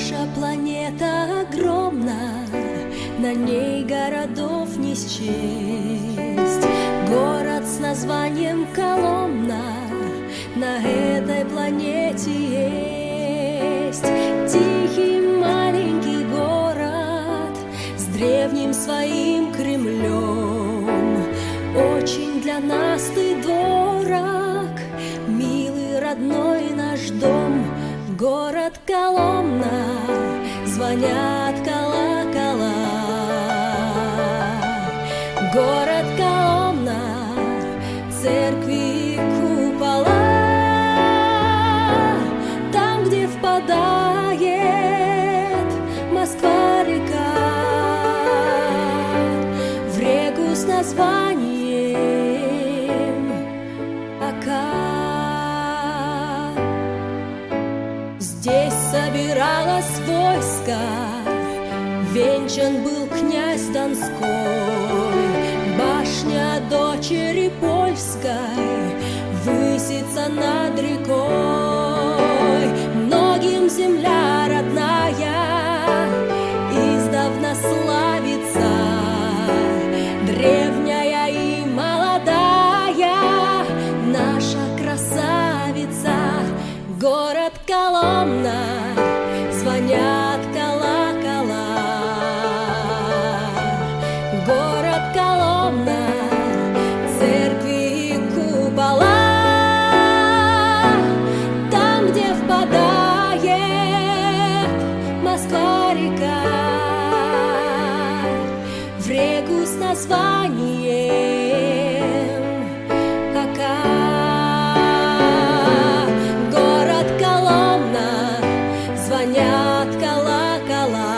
Наша планета огромна, на ней городов не счесть. Город с названием Коломна на этой планете есть. Тихий маленький город с древним своим Кремлем. Очень для нас ты дорог, милый родной наш дом — город Коломна, звонят колокола. Город Коломна, церкви купола, там, где впадает Москва-река в реку с названием Ока. Собиралось войско, Венчан был князь Донской, Башня дочери польской Высится над рекой. Многим земля родная Издавна славится, Древняя и молодая Наша красавица Город Коломна названием Ока. Город Коломна, звонят колокола.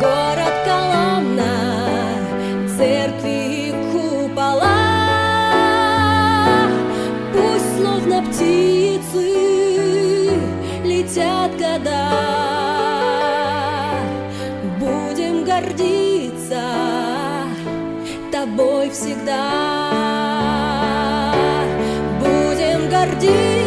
Город Коломна, церкви купола. Пусть словно птицы летят года. Гордиться тобой всегда. Будем гордиться.